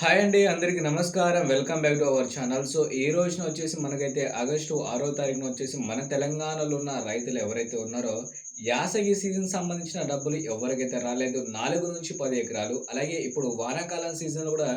Hi అండి అందరికీ నమస్కారం. Welcome back to our channel so ఈ రోజున వచ్చేసి మనకైతే ఆగస్టు ఆరో తారీఖున వచ్చేసి మన తెలంగాణలో ఉన్న రైతులు ఎవరైతే ఉన్నారో యాసగి సీజన్ సంబంధించిన డబ్బులు ఎవరికైతే రాలేదు నాలుగు నుంచి పది ఎకరాలు. అలాగే ఇప్పుడు వానాకాలం సీజన్ కూడా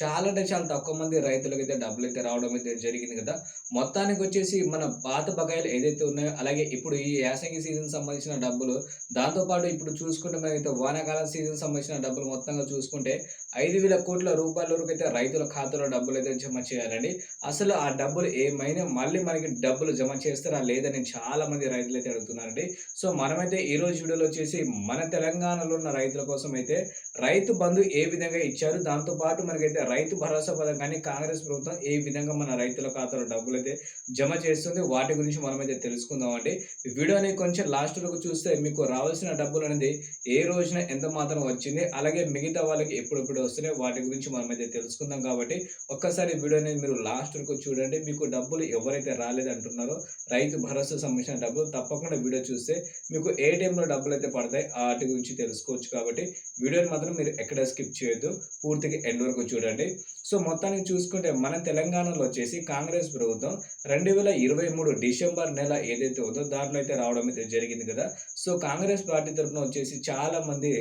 చాలా అంటే చాలా తక్కువ మంది రైతులకైతే డబ్బులు అయితే రావడం అయితే జరిగింది కదా. మొత్తానికి వచ్చేసి మన పాత బకాయిలు ఏదైతే ఉన్నాయో అలాగే ఇప్పుడు ఈ యాసంగి సీజన్ సంబంధించిన డబ్బులు దాంతోపాటు ఇప్పుడు చూసుకుంటే మనకైతే వానాకాలం సీజన్ సంబంధించిన డబ్బులు మొత్తంగా చూసుకుంటే ఐదు వేల కోట్ల రూపాయల వరకు అయితే రైతుల ఖాతాలో డబ్బులు అయితే జమ చేయాలండి. అసలు ఆ డబ్బులు ఏమైనా మళ్ళీ మనకి డబ్బులు జమ చేస్తారా లేదని చాలా మంది రైతులు అయితే అడుగుతున్నారండి. సో మనమైతే ఈ రోజు వీడియోలో వచ్చేసి మన తెలంగాణలో ఉన్న రైతుల కోసం అయితే రైతు బంధు ఏ విధంగా ఇచ్చారు దాంతోపాటు మనకైతే రైతు భరోసా పథకాన్ని కాంగ్రెస్ ప్రభుత్వం ఏ విధంగా మన రైతుల ఖాతాలో డబ్బులు అయితే జమ చేస్తుంది. వాటి గురించి మనమైతే తెలుసుకుందాం అండి ఈ వీడియోని కొంచెం లాస్ట్ వరకు చూస్తే మీకు రావాల్సిన డబ్బులు అనేది ఏ రోజున ఎంత మాత్రం వచ్చింది అలాగే మిగతా వాళ్ళకి ఎప్పుడెప్పుడు వస్తున్నాయి వాటి గురించి మనం అయితే తెలుసుకుందాం కాబట్టి ఒక్కసారి వీడియోని మీరు లాస్ట్ వరకు చూడండి. మీకు డబ్బులు ఎవరైతే రాలేదు అంటున్నారో రైతు భరోసా సంబంధించిన డబ్బులు తప్పకుండా వీడియో చూస్తే మీకు ఏ టైంలో డబ్బులు అయితే పడతాయి వాటి గురించి తెలుసుకోవచ్చు కాబట్టి వీడియోని మాత్రం మీరు ఎక్కడ స్కిప్ చేయొద్దు. పూర్తిగా ఎండ్ వరకు చూడండి. సో మొత్తానికి చూసుకుంటే మన తెలంగాణలో వచ్చేసి కాంగ్రెస్ ప్రభుత్వం రెండు వేల ఇరవై మూడు డిసెంబర్ నెల ఏదైతే ఉందో దాంట్లో అయితే రావడం అయితే జరిగింది కదా. సో కాంగ్రెస్ పార్టీ తరఫున వచ్చేసి చాలా మంది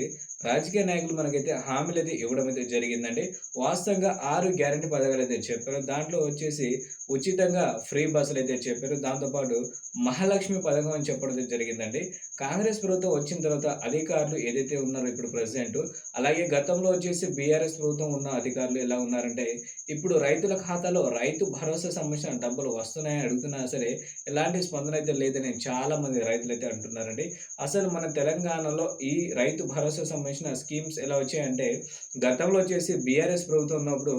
రాజకీయ నాయకులు మనకైతే హామీలు అయితే ఇవ్వడం అయితే జరిగిందండి. వాస్తవంగా ఆరు గ్యారంటీ పథకాలు అయితే చెప్పారు. దాంట్లో వచ్చేసి ఉచితంగా ఫ్రీ బస్సులు అయితే చెప్పారు. దాంతోపాటు మహాలక్ష్మి పథకం అని చెప్పడం అయితే జరిగిందండి. కాంగ్రెస్ ప్రభుత్వం వచ్చిన తర్వాత అధికారులు ఏదైతే ఉన్నారో ఇప్పుడు ప్రెసిడెంట్ అలాగే గతంలో వచ్చేసి బీఆర్ఎస్ ప్రభుత్వం ఉన్న అధికారులు ఎలా ఉన్నారంటే ఇప్పుడు రైతుల ఖాతాలో రైతు భరోసా సంబంధించిన డబ్బులు వస్తున్నాయని అడుగుతున్నా సరే ఎలాంటి స్పందన అయితే లేదని చాలా మంది రైతులు అయితే అంటున్నారండి. అసలు మన తెలంగాణలో ఈ రైతు భరోసా సంబంధించిన స్కీమ్స్ ఎలా వచ్చాయంటే గతంలో వచ్చేసి బీఆర్ఎస్ ప్రభుత్వం ఉన్నప్పుడు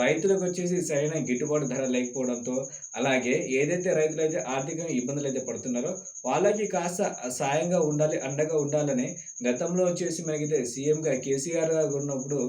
రైతులకు వచ్చేసి సరైన గిట్టుబాటు ధర లేకపోవడంతో అలాగే ఏదైతే రైతులు అయితే ఆర్థికంగా ఇబ్బందులు అయితే పడుతున్నారో వాళ్ళకి కాస్త సాయంగా ఉండాలి అండగా ఉండాలని గతంలో వచ్చేసి మనకైతే సీఎంగా కేసీఆర్ గారు ఉన్నప్పుడు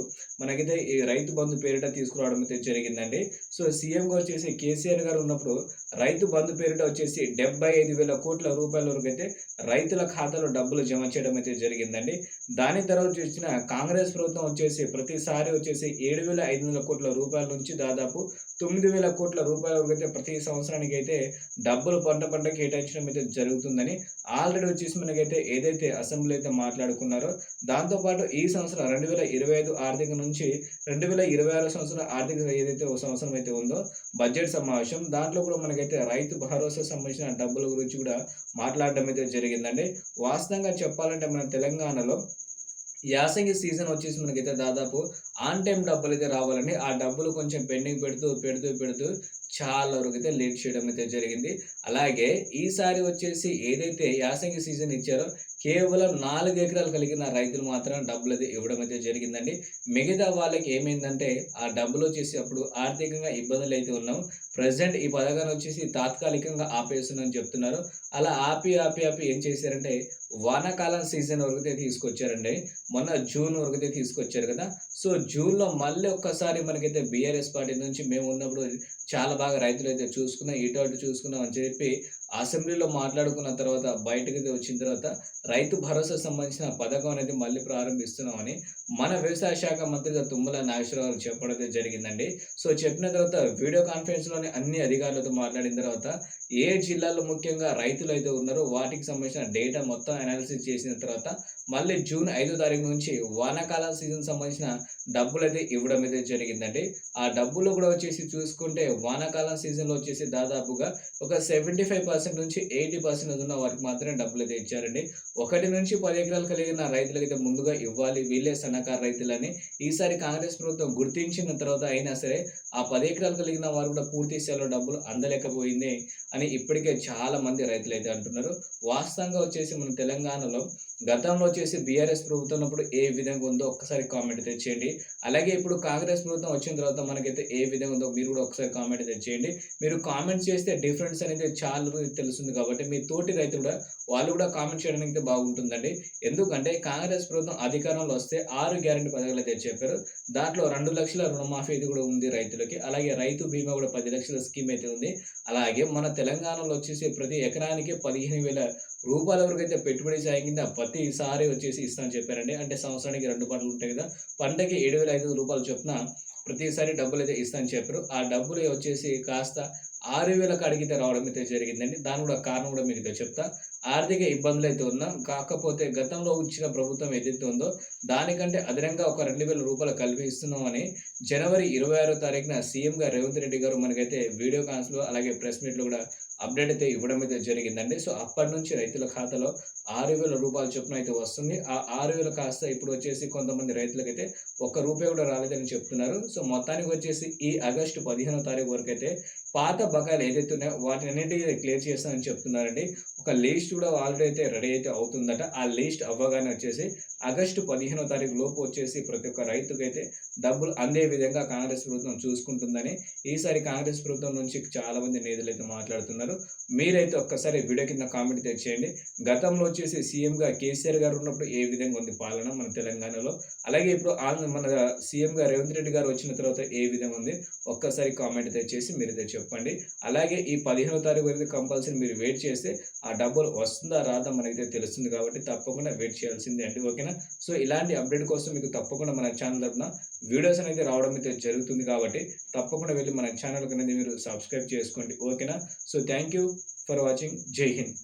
మనకైతే ఈ రైతు బంధు పేరిట తీసుకురావడం అయితే జరిగిందండి. సో సీఎంగా వచ్చేసి కేసీఆర్ గారు ఉన్నప్పుడు రైతు బంధు పేరిట వచ్చేసి డెబ్బై ఐదు వేల కోట్ల రూపాయల వరకు అయితే రైతుల ఖాతాలో డబ్బులు జమ చేయడం అయితే జరిగిందండి. దాని తర్వాత చూసిన కాంగ్రెస్ ప్రభుత్వం వచ్చేసి ప్రతిసారి వచ్చేసి ఏడు వేల ఐదు వందల కోట్ల రూపాయల నుంచి దాదాపు తొమ్మిది వేల కోట్ల రూపాయల వరకు అయితే ప్రతి సంవత్సరానికి అయితే డబ్బులు పంట పంట కేటాయించడం అయితే జరుగుతుందని ఆల్రెడీ వచ్చేసి మనకైతే ఏదైతే అసెంబ్లీ అయితే మాట్లాడుకున్నారో దాంతోపాటు ఈ సంవత్సరం రెండు వేల ఇరవై ఐదు ఆర్థిక నుంచి రెండు వేల ఇరవై ఆరు సంవత్సరం ఆర్థిక ఏదైతే ఒక సంవత్సరం ఏదైతే ఉందో బడ్జెట్ సమావేశం. దాంట్లో కూడా మనకైతే రైతు భరోసా సంబంధించిన డబ్బుల గురించి కూడా మాట్లాడడం అయితే జరిగిందండి. వాస్తవంగా చెప్పాలంటే మన తెలంగాణలో యాసంగి సీజన్ వచ్చేసి మనకైతే దాదాపు ఆన్ టైం డబ్బులు అయితే రావాలని ఆ డబ్బులు కొంచెం పెండింగ్ పెడుతూ పెడుతూ పెడుతూ చాలా వరకు అయితే లేట్ చేయడం అయితే జరిగింది. అలాగే ఈసారి వచ్చేసి ఏదైతే యాసంగి సీజన్ ఇచ్చారో కేవలం నాలుగు ఎకరాలు కలిగిన రైతులు మాత్రం డబ్బులు అయితే ఇవ్వడం అయితే జరిగిందండి. మిగతా వాళ్ళకి ఏమైందంటే ఆ డబ్బులు వచ్చేసి అప్పుడు ఆర్థికంగా ఇబ్బందులు అయితే ఉన్నాం. ప్రజెంట్ ఈ పథకాన్ని వచ్చేసి తాత్కాలికంగా ఆపేస్తుందని చెప్తున్నారు. అలా ఆపి ఆపి ఆపి ఏం చేశారంటే వానాకాలం సీజన్ వరకుతే తీసుకొచ్చారండి. మొన్న జూన్ వరకుతే తీసుకొచ్చారు కదా. సో జూన్లో మళ్ళీ ఒక్కసారి మనకైతే బీఆర్ఎస్ పార్టీ నుంచి మేము ఉన్నప్పుడు చాలా బాగా రైతులు అయితే చూసుకున్నాం ఇటు అటు చూసుకున్నాం అని చెప్పి అసెంబ్లీలో మాట్లాడుకున్న తర్వాత బయటకు వచ్చిన తర్వాత రైతు భరోసా సంబంధించిన పథకం అనేది మళ్ళీ ప్రారంభిస్తున్నామని మన వ్యవసాయ శాఖ మంత్రిగా తుమ్మల నాగేశ్వరరావు చెప్పడం జరిగిందండి. సో చెప్పిన తర్వాత వీడియో కాన్ఫరెన్స్లోని అన్ని అధికారులతో మాట్లాడిన తర్వాత ఏ జిల్లాలో ముఖ్యంగా రైతులు అయితే ఉన్నారో వాటికి సంబంధించిన డేటా మొత్తం అనాలిసిస్ చేసిన తర్వాత మళ్ళీ జూన్ ఐదో తారీఖు నుంచి వానాకాలం సీజన్ సంబంధించిన డబ్బులు అయితే ఇవ్వడం అయితే జరిగిందండి. ఆ డబ్బులు కూడా వచ్చేసి చూసుకుంటే వానాకాలం సీజన్లో వచ్చేసి దాదాపుగా ఒక సెవెంటీ ఫైవ్ పర్సెంట్ నుంచి ఎయిటీ పర్సెంట్ ఉన్న వారికి మాత్రమే డబ్బులు అయితే ఇచ్చారండి. ఒకటి నుంచి పది ఎకరాలు కలిగిన రైతులకైతే ముందుగా ఇవ్వాలి వీళ్ళే సన్నకారు రైతులని. ఈసారి కాంగ్రెస్ ప్రభుత్వం గుర్తించిన తర్వాత అయినా సరే ఆ పది ఎకరాలు కలిగిన వారు కూడా పూర్తి స్థాయిలో డబ్బులు అందలేకపోయింది. అని ఇప్పటికే చాలా మంది రైతులు అయితే అంటున్నారు. వాస్తవంగా వచ్చేసి మన తెలంగాణలో గతంలో వచ్చేసి బీఆర్ఎస్ ప్రభుత్వం ఉన్నప్పుడు ఏ విధంగా ఉందో ఒక్కసారి కామెంట్ తెచ్చేయండి అలాగే ఇప్పుడు కాంగ్రెస్ ప్రభుత్వం వచ్చిన తర్వాత మనకైతే ఏ విధంగా ఉందో మీరు కూడా ఒకసారి కామెంట్ తెచ్చేయండి మీరు కామెంట్ చేస్తే డిఫరెన్స్ అనేది చాలా తెలుస్తుంది కాబట్టి మీ తోటి రైతులు కూడా వాళ్ళు కూడా కామెంట్ చేయడానికి అయితే బాగుంటుందండి. ఎందుకంటే కాంగ్రెస్ ప్రభుత్వం అధికారంలో వస్తే ఆరు గ్యారెంటీ పథకాలు అయితే చెప్పారు. దాంట్లో రెండు లక్షల రుణమాఫీ అయితే కూడా ఉంది రైతులకి. అలాగే రైతు బీమా కూడా పది లక్షల స్కీమ్ అయితే ఉంది. అలాగే మన తెలంగాణలో వచ్చేసి ప్రతి ఎకరానికి పదిహేను వేల రూపాయల వరకు అయితే పెట్టుబడి సాయం కింద ప్రతిసారి వచ్చేసి ఇస్తామని చెప్పారండి. అంటే సంవత్సరానికి రెండు పంటలు ఉంటాయి కదా పంటకి ఏడు వేల ఐదు వందల రూపాయలు చొప్పున ప్రతిసారి డబ్బులు అయితే ఇస్తా అని చెప్పారు. ఆ డబ్బులు వచ్చేసి కాస్త ఆరు వేలకు అడిగితే రావడం అయితే జరిగిందండి. దాని కూడా కారణం కూడా మీకు చెప్తా. ఆర్థిక ఇబ్బందులు అయితే ఉన్నా కాకపోతే గతంలో ఇచ్చిన ప్రభుత్వం ఏదైతే ఉందో దానికంటే అదనంగా ఒక రెండు వేల రూపాయలు కలిపి ఇస్తున్నామని జనవరి ఇరవై ఆరో తారీఖున సీఎంగా రేవంత్ రెడ్డి గారు మనకైతే వీడియో కాన్స్లో అలాగే ప్రెస్ మీట్లో కూడా అప్డేట్ అయితే ఇవ్వడం అయితే జరిగిందండి. సో అప్పటి నుంచి రైతుల ఖాతాలో ఆరు వేల రూపాయల చొప్పున అయితే వస్తుంది. ఆ ఆరు వేలు కాస్త ఇప్పుడు వచ్చేసి కొంతమంది రైతులకైతే ఒక్క రూపాయి కూడా రాలేదని చెప్తున్నారు. సో మొత్తానికి వచ్చేసి ఈ ఆగస్టు పదిహేనో తారీఖు వరకు అయితే పాత బకాయిలు ఏదైతే ఉన్నాయో వాటిని అన్నింటినీ క్లియర్ చేస్తానని చెప్తున్నారండి ఒక లిస్ట్ కూడా ఆల్రెడీ అయితే రెడీ అయితే అవుతుందట. ఆ లిస్ట్ అవ్వగానే వచ్చేసి ఆగస్టు పదిహేనో తారీఖు లోపు వచ్చేసి ప్రతి ఒక్క రైతుకైతే డబ్బులు అందే విధంగా కాంగ్రెస్ ప్రభుత్వం చూసుకుంటుందని ఈసారి కాంగ్రెస్ ప్రభుత్వం నుంచి చాలా మంది నేతలు అయితే మాట్లాడుతున్నారు. మీరైతే ఒక్కసారి వీడియో కింద కామెంట్ తెచ్చేయండి గతంలో వచ్చేసి సీఎంగా కేసీఆర్ గారు ఉన్నప్పుడు ఏ విధంగా ఉంది పాలన మన తెలంగాణలో? అలాగే ఇప్పుడు ఆంధ్ర మన సీఎంగా రేవంత్ రెడ్డి గారు వచ్చిన తర్వాత ఏ విధంగా ఉంది? ఒక్కసారి కామెంట్ తెచ్చేసి మీరైతే చెప్పండి. అలాగే ఈ పదిహేనో తారీఖు వరకు కంపల్సరీ మీరు వెయిట్ చేస్తే ఆ డబ్బులు వస్తుందా రాదా మనకైతే తెలుస్తుంది కాబట్టి తప్పకుండా వెయిట్ చేయాల్సిందే అండి ఓకేనా? సో ఇలాంటి అప్డేట్ కోసం మీకు తప్పకుండా మన ఛానల్ తరఫున వీడియోస్ అనేది రావడం అయితే జరుగుతుంది కాబట్టి తప్పకుండా వెళ్ళి మన ఛానల్ అనేది మీరు సబ్స్క్రైబ్ చేసుకోండి ఓకేనా? So thank you for watching. Jai Hind.